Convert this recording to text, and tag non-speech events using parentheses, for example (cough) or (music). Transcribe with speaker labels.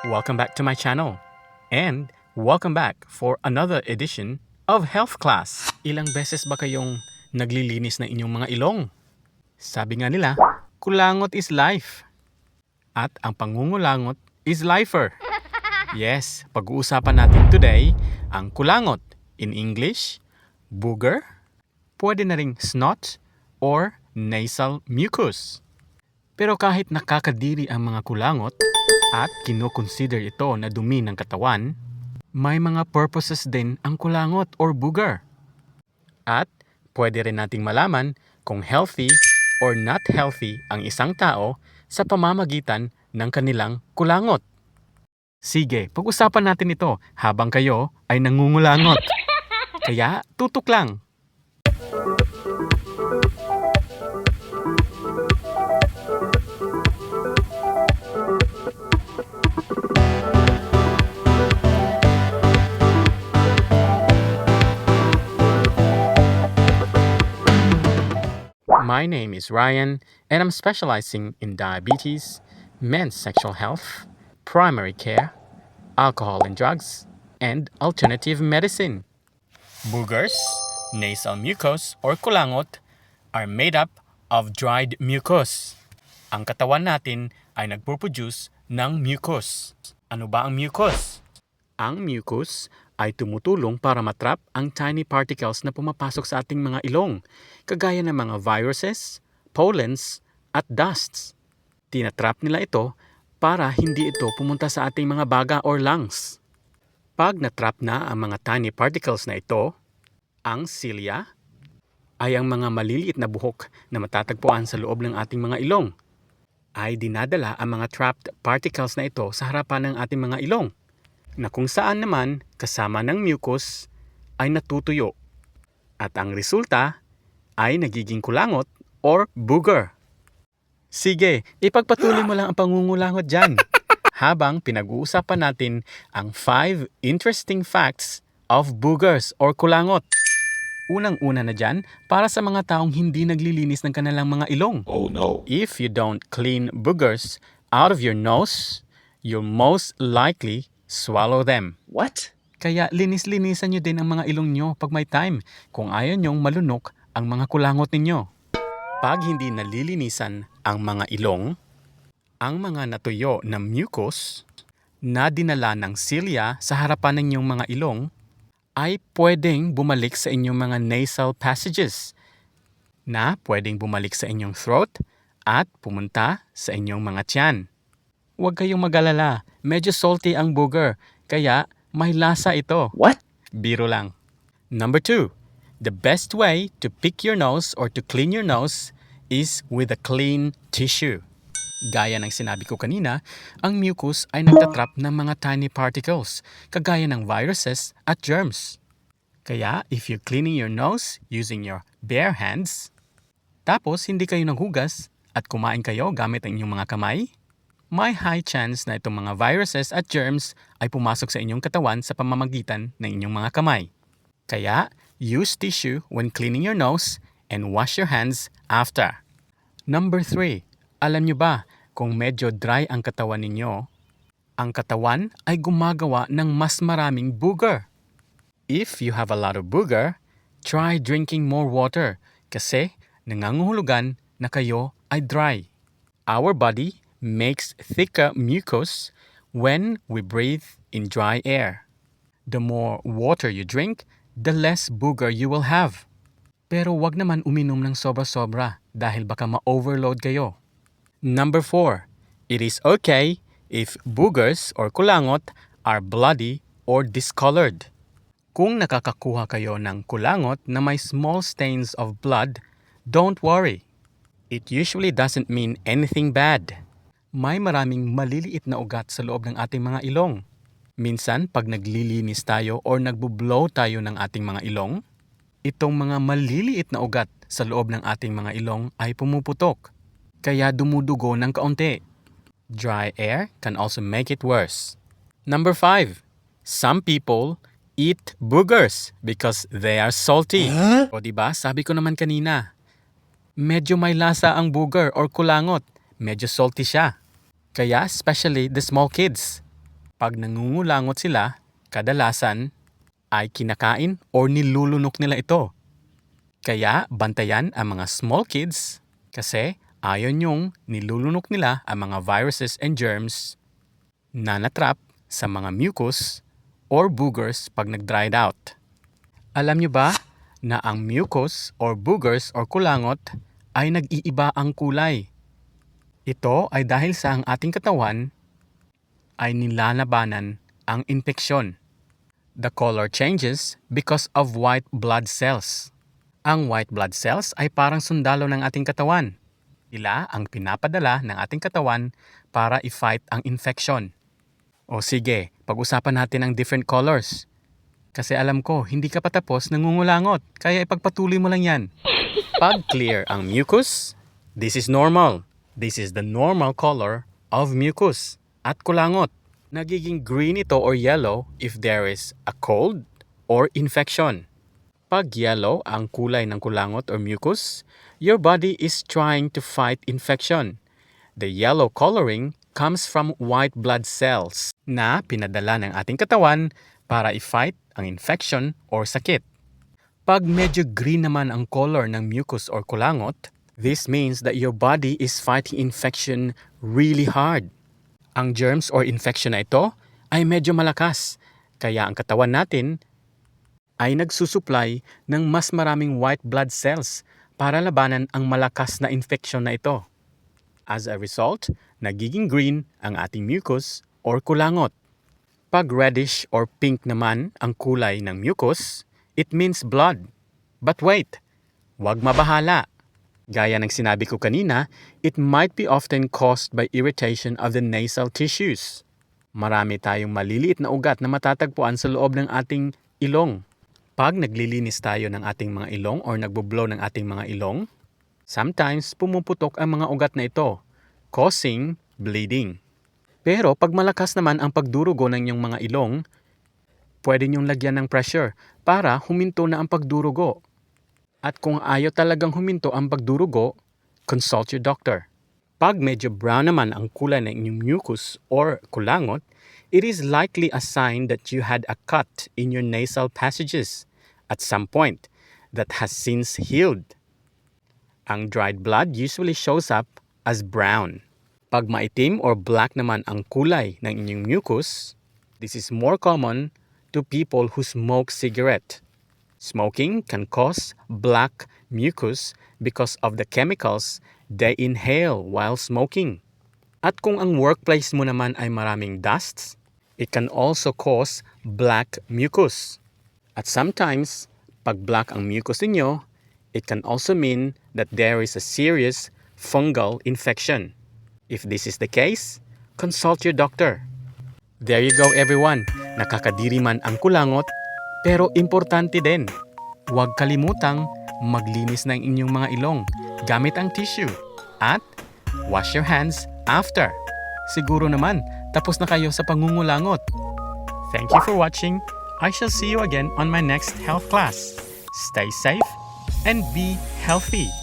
Speaker 1: Welcome back to my channel. And welcome back for another edition of Health Class. Ilang beses ba kayong naglilinis ng inyong mga ilong? Sabi nga nila, kulangot is life. At ang pangungulangot is lifer. Yes, pag-uusapan natin today ang kulangot. In English, booger, pwede na ring snot, or nasal mucus. Pero kahit nakakadiri ang mga kulangot at kinoconsider ito na dumi ng katawan, may mga purposes din ang kulangot or booger. At pwede rin nating malaman kung healthy or not healthy ang isang tao sa pamamagitan ng kanilang kulangot. Sige, pag-usapan natin ito habang kayo ay nangungulangot. (laughs) Kaya tutok lang. My name is Ryan, and I'm specializing in diabetes, men's sexual health, primary care, alcohol and drugs, and alternative medicine. Boogers, nasal mucus, or kulangot are made up of dried mucus. Ang katawan natin ay nagpo-produce ng mucus. Ano ba ang mucus? Ang mucus ay tumutulong para matrap ang tiny particles na pumapasok sa ating mga ilong, kagaya ng mga viruses, pollens, at dusts. Tinatrap nila ito para hindi ito pumunta sa ating mga baga or lungs. Pag natrap na ang mga tiny particles na ito, ang cilia ay ang mga maliliit na buhok na matatagpuan sa loob ng ating mga ilong ay dinadala ang mga trapped particles na ito sa harapan ng ating mga ilong na kung saan naman kasama ng mucus ay natutuyo at ang resulta ay nagiging kulangot or booger. Sige, ipagpatuloy mo lang ang pangungulangot dyan (laughs) habang pinag-uusapan natin ang 5 interesting facts of boogers or kulangot. Unang-una na dyan para sa mga taong hindi naglilinis ng kanilang mga ilong.
Speaker 2: Oh no.
Speaker 1: If you don't clean boogers out of your nose, you'll most likely swallow them.
Speaker 2: What?
Speaker 1: Kaya linis-linisan nyo din ang mga ilong nyo pag may time kung ayaw nyong malunok ang mga kulangot ninyo. Pag hindi nalilinisan ang mga ilong, ang mga natuyo na mucus na dinala ng cilia sa harapan ng inyong mga ilong ay pwedeng bumalik sa inyong mga nasal passages na pwedeng bumalik sa inyong throat at pumunta sa inyong mga tiyan. Huwag kayong mag-alala, medyo salty ang booger, kaya may lasa ito.
Speaker 2: What?
Speaker 1: Biro lang. Number two, the best way to pick your nose or to clean your nose is with a clean tissue. Gaya ng sinabi ko kanina, ang mucus ay nagtatrap ng mga tiny particles, kagaya ng viruses at germs. Kaya if you're cleaning your nose using your bare hands, tapos hindi kayo naghugas at kumain kayo gamit ang inyong mga kamay, may high chance na itong mga viruses at germs ay pumasok sa inyong katawan sa pamamagitan ng inyong mga kamay. Kaya, use tissue when cleaning your nose and wash your hands after. Number 3. Alam nyo ba kung medyo dry ang katawan ninyo, ang katawan ay gumagawa ng mas maraming booger. If you have a lot of booger, try drinking more water kasi nangangahulugan na kayo ay dry. Our body makes thicker mucus when we breathe in dry air. The more water you drink, the less booger you will have. Pero wag naman uminom ng sobra-sobra dahil baka ma-overload kayo. Number 4. It is okay if boogers or kulangot are bloody or discolored. Kung nakakakuha kayo ng kulangot na may small stains of blood, don't worry. It usually doesn't mean anything bad. May maraming maliliit na ugat sa loob ng ating mga ilong. Minsan, pag naglilinis tayo or nagbo-blow tayo ng ating mga ilong, itong mga maliliit na ugat sa loob ng ating mga ilong ay pumuputok. Kaya dumudugo ng kaunti. Dry air can also make it worse. Number 5. Some people eat boogers because they are salty. O di ba? Sabi ko naman kanina. Medyo may lasa ang booger or kulangot. Medyo salty siya. Kaya especially the small kids. Pag nangungulangot sila, kadalasan ay kinakain or nilulunok nila ito. Kaya bantayan ang mga small kids kasi ayon yung nilulunok nila ang mga viruses and germs na natrap sa mga mucus or boogers pag nag-dried out. Alam nyo ba na ang mucus or boogers or kulangot ay nag-iiba ang kulay? Ito ay dahil sa ang ating katawan ay nilalabanan ang infeksyon. The color changes because of white blood cells. Ang white blood cells ay parang sundalo ng ating katawan. Sila ang pinapadala ng ating katawan para i-fight ang infection. O sige, pag-usapan natin ang different colors. Kasi alam ko, hindi ka pa tapos nangungulangot, kaya ipagpatuloy mo lang yan. (laughs) Pag clear ang mucus, this is normal. This is the normal color of mucus at kulangot. Nagiging green ito or yellow if there is a cold or infection. Pag yellow ang kulay ng kulangot or mucus, your body is trying to fight infection. The yellow coloring comes from white blood cells na pinadala ng ating katawan para i-fight ang infection or sakit. Pag medyo green naman ang color ng mucus or kulangot, this means that your body is fighting infection really hard. Ang germs or infection na ito ay medyo malakas, kaya ang katawan natin ay nagsusupply ng mas maraming white blood cells para labanan ang malakas na infection na ito. As a result, nagiging green ang ating mucus or kulangot. Pag reddish or pink naman ang kulay ng mucus, it means blood. But wait, wag mabahala. Gaya ng sinabi ko kanina, it might be often caused by irritation of the nasal tissues. Marami tayong maliliit na ugat na matatagpuan sa loob ng ating ilong. Pag naglilinis tayo ng ating mga ilong or nagbublow ng ating mga ilong, sometimes pumuputok ang mga ugat na ito, causing bleeding. Pero pag malakas naman ang pagdurugo ng inyong mga ilong, pwede niyong lagyan ng pressure para huminto na ang pagdurugo. At kung ayaw talagang huminto ang pagdurugo, consult your doctor. Pag medyo brown naman ang kulay ng inyong mucus or kulangot, it is likely a sign that you had a cut in your nasal passages at some point that has since healed. Ang dried blood usually shows up as brown. Pag maitim or black naman ang kulay ng inyong mucus, this is more common to people who smoke cigarette. Smoking can cause black mucus because of the chemicals they inhale while smoking. At kung ang workplace mo naman ay maraming dusts, it can also cause black mucus. At sometimes, pag black ang mucus ninyo, it can also mean that there is a serious fungal infection. If this is the case, consult your doctor. There you go everyone. Nakakadiri man ang kulangot, pero importante din. Huwag kalimutang maglinis ng inyong mga ilong gamit ang tissue at wash your hands after. Siguro naman, tapos na kayo sa pangungulangot. Thank you for watching. I shall see you again on my next health class. Stay safe and be healthy.